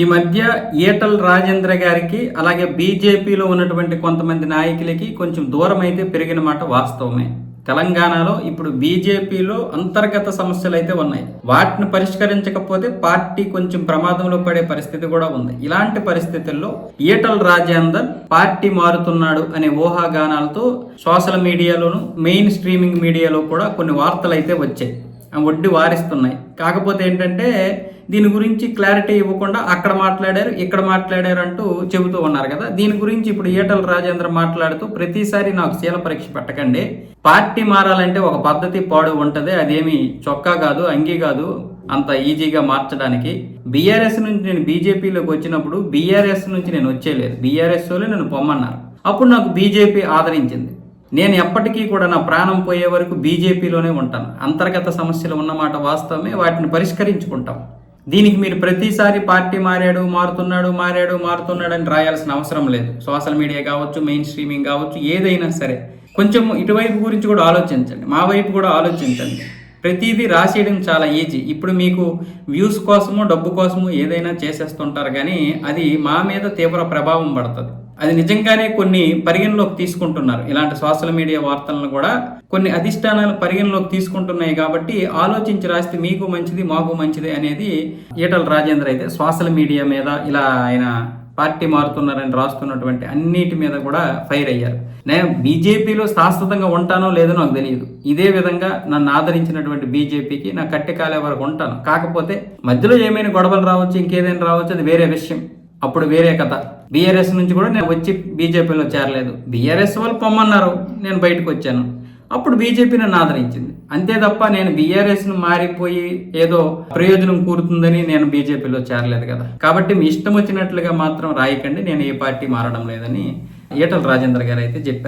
ఈ మధ్య ఈటల్ రాజేంద్ర గారికి అలాగే బీజేపీలో ఉన్నటువంటి కొంతమంది నాయకులకి కొంచెం దూరం అయితే పెరిగిన మాట వాస్తవమే. తెలంగాణలో ఇప్పుడు బీజేపీలో అంతర్గత సమస్యలు అయితే ఉన్నాయి. వాటిని పరిష్కరించకపోతే పార్టీ కొంచెం ప్రమాదంలో పడే పరిస్థితి కూడా ఉంది. ఇలాంటి పరిస్థితుల్లో ఈటల్ రాజేందర్ పార్టీ మారుతున్నాడు అనే ఊహాగానాలతో సోషల్ మీడియాలోను మెయిన్ స్ట్రీమింగ్ మీడియాలో కూడా కొన్ని వార్తలు అయితే వచ్చాయి. వడ్డీ వారిస్తున్నాయి. కాకపోతే ఏంటంటే దీని గురించి క్లారిటీ ఇవ్వకుండా అక్కడ మాట్లాడారు ఇక్కడ మాట్లాడారు అంటూ చెబుతూ ఉన్నారు కదా. దీని గురించి ఇప్పుడు ఈటల రాజేంద్ర మాట్లాడుతూ ప్రతిసారి నాకు శీల పరీక్ష పెట్టకండి. పార్టీ మారాలంటే ఒక పద్ధతి పాడు ఉంటుంది అదేమి చొక్కా కాదు అంగీ కాదు అంత ఈజీగా మార్చడానికి. బీఆర్ఎస్ నుంచి నేను బీజేపీలోకి వచ్చినప్పుడు బీఆర్ఎస్ నుంచి నేను వచ్చేయలేదు. బీఆర్ఎస్ వాళ్ళు నన్ను పొమ్మన్నారు. అప్పుడు నాకు బీజేపీ ఆదరించింది. నేను ఎప్పటికీ కూడా నా ప్రాణం పోయే వరకు బీజేపీలోనే ఉంటాను. అంతర్గత సమస్యలు ఉన్నమాట వాస్తవమే వాటిని పరిష్కరించుకుంటాం. దీనికి మీరు ప్రతిసారి పార్టీ మారాడు మారుతున్నాడు మారాడు మారుతున్నాడు అని రాయాల్సిన అవసరం లేదు. సోషల్ మీడియా కావచ్చు మెయిన్ స్ట్రీమింగ్ కావచ్చు ఏదైనా సరే. కొంచెం ఇటువైపు గురించి కూడా ఆలోచించండి. మా వైపు కూడా ఆలోచించండి. ప్రతిదీ రాసేయడం చాలా ఈజీ. ఇప్పుడు మీకు వ్యూస్ కోసము డబ్బు కోసము ఏదైనా చేసేస్తుంటారు కానీ అది మా మీద తీవ్ర ప్రభావం పడుతుంది. అది నిజంగానే కొన్ని పరిగణలోకి తీసుకుంటున్నారు. ఇలాంటి సోషల్ మీడియా వార్తలను కూడా కొన్ని అధిష్టానాలు పరిగణలోకి తీసుకుంటున్నాయి కాబట్టి ఆలోచించి రాస్తే మీకు మంచిది మాకు మంచిది అనేది ఈటల రాజేంద్ర అయితే సోషల్ మీడియా మీద ఇలా ఆయన పార్టీ మారుతున్నారని రాస్తున్నటువంటి అన్నిటి మీద కూడా ఫైర్ అయ్యారు. నేను బీజేపీలో శాశ్వతంగా ఉంటానో లేదో నాకు తెలియదు. ఇదే విధంగా నన్ను ఆదరించినటువంటి బీజేపీకి నా కట్టి కాలే వరకు ఉంటాను. కాకపోతే మధ్యలో ఏమైనా గొడవలు రావచ్చు ఇంకేదైనా రావచ్చు అది వేరే విషయం. అప్పుడు వేరే కథ. బీఆర్ఎస్ నుంచి కూడా నేను వచ్చి బీజేపీలో చేరలేదు. బీఆర్ఎస్ వాళ్ళు పొమ్మన్నారు. నేను బయటకు వచ్చాను. అప్పుడు బీజేపీ నన్ను ఆదరించింది. అంతే తప్ప నేను బీఆర్ఎస్ను మారిపోయి ఏదో ప్రయోజనం కూరుతుందని నేను బీజేపీలో చేరలేదు కదా. కాబట్టి మీ ఇష్టం వచ్చినట్లుగా మాత్రం రాయకండి. నేను ఏ పార్టీ మారడం లేదని ఈటల రాజేంద్ర గారు అయితే చెప్పారు.